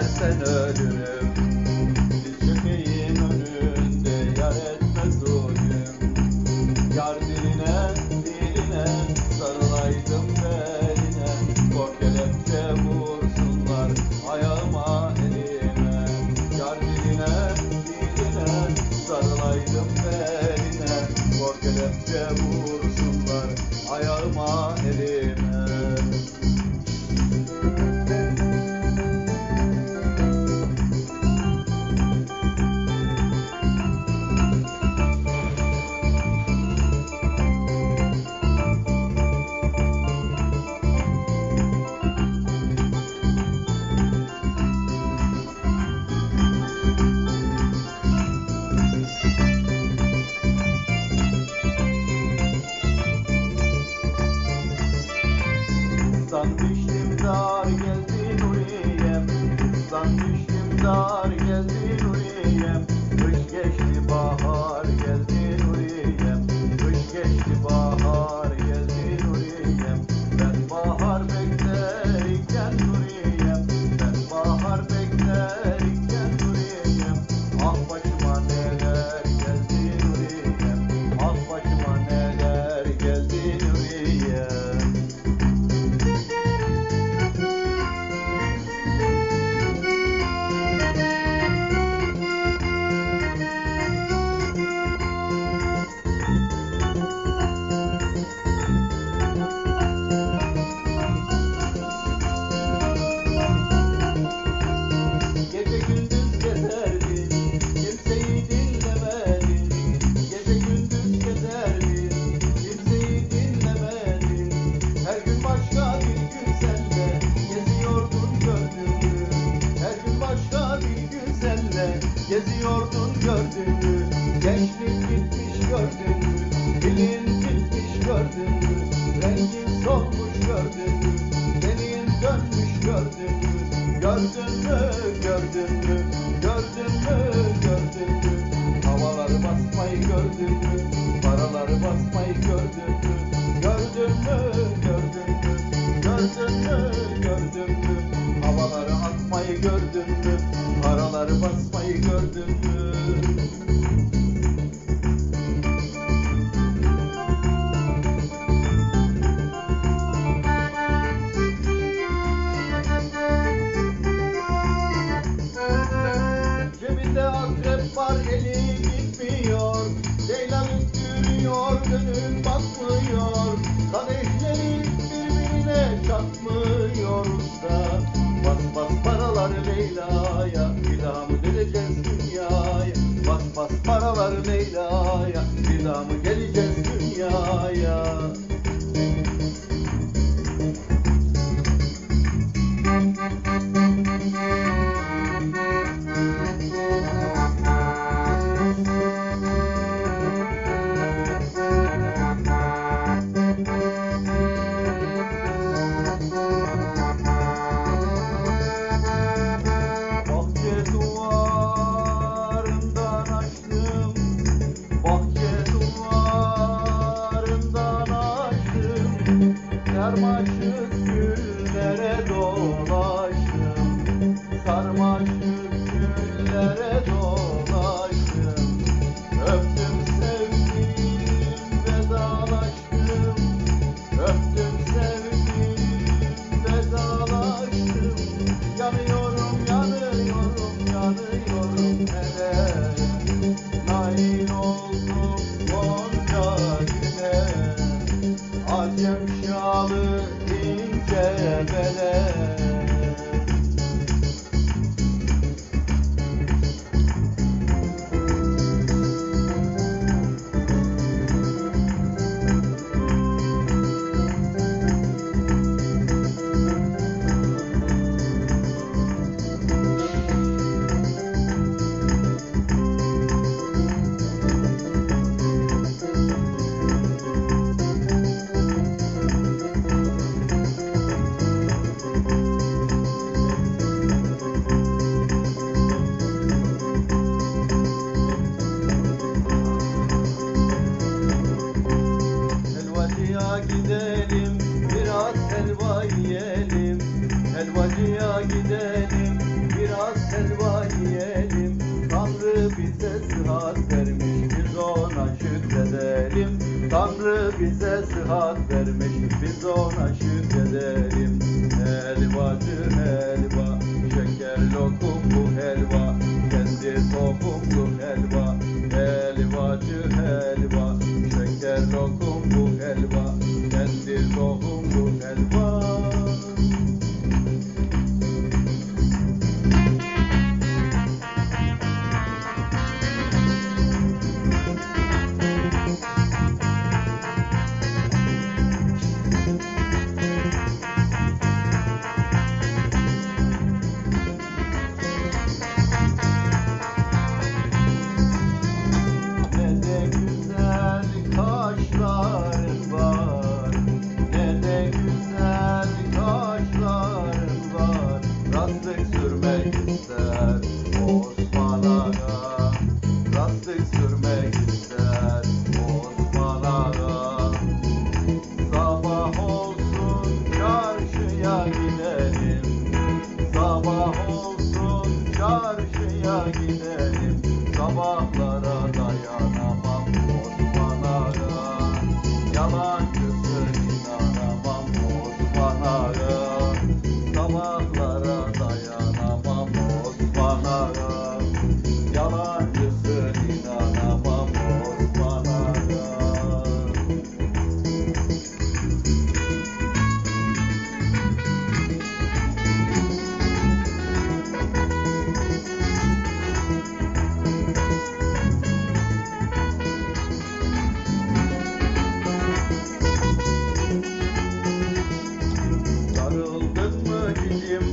istersen ölürüm. Bir köpeğin önünde yar etmez zulüm Yar diline diline sarılaydım beline. Kor kelepçe vursunlar ayağıma elime. Yar diline diline sarılaydım beline. Kor kelepçe vursunlar ayağıma elime solmuş gördün mü? Gelin dönmüş gördün mü? Gördün mü, gördün mü, gördün mü, gördün mü? Havaları basmayı gördün mü? Paraları basmayı gördün mü? Gördün mü, gördün mü, gördün mü, gördün mü? Havaları atmayı gördün mü? Paraları basmayı gördün mü? Sarmaşık güllere dolaştım. Sarmaşık güllere dolaştım. Öptüm sevdim vedalaştım. Öptüm sevdim vedalaştım. Yanıyorum bize sıhhat vermiş. Biz ona şükredelim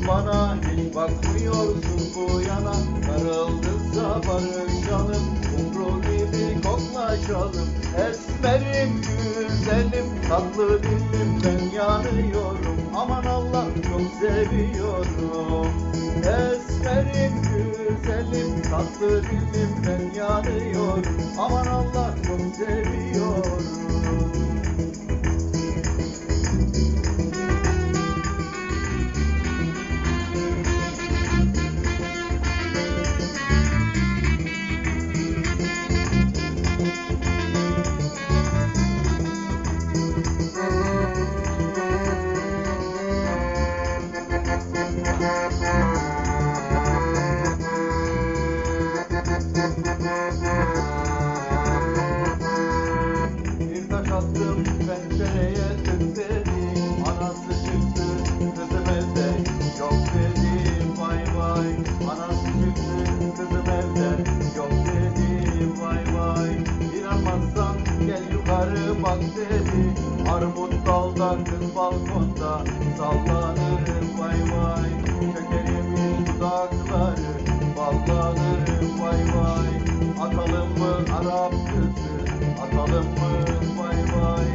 bana hiç bakmıyorsun bu yana. Sarıldınsa barışalım kumru gibi koklaşalım. Esmerim güzelim tatlı dilim ben yanıyorum. Aman Allah çok seviyorum. Esmerim güzelim tatlı dilim ben yanıyorum. Aman Allah çok seviyorum balkonda sallanırım vay vay. Şekerim dudakları ballanırım vay vay. Atalım mı Arap kızı Atalım mı vay vay.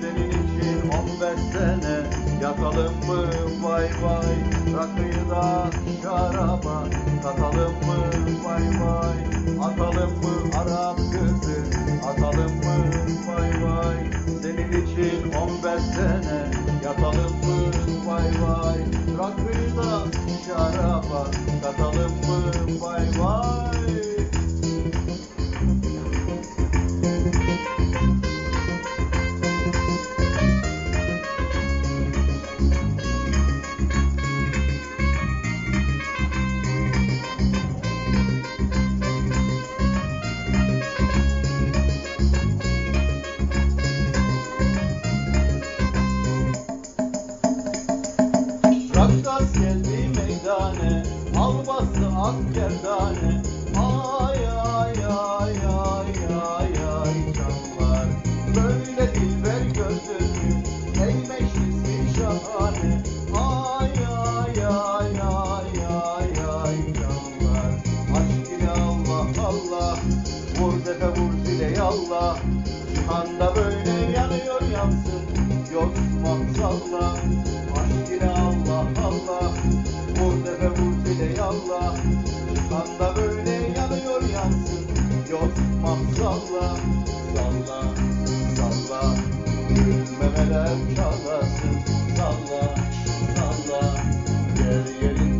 Senin için 15 sene Yatalım mı vay vay. Rakıyı da şaraba Katalım mı vay vay. Atalım mı Arap kızı Atalım mı vay vay. Senin için 15 sene Yatalım mı? Vay vay. Rakıyı da şaraba. Katalım mı? Vay vay ak gerdane Ay ay ay ay ay ay canlar. Böyle dilber gözlü Ey meclisi şahane. Ay ay ay ay ay ay canlar. Aşk ile Allah Allah. Vur tepe vur zile yallah. Cihanda böyle yanıyor yansın. Yosman salla Aşk Allah Allah Cihanda böyle yanıyor yansın. Yosman salla Salla Salla. Gülmemeler çalasın Salla Salla Yer yerinden oynasın Salla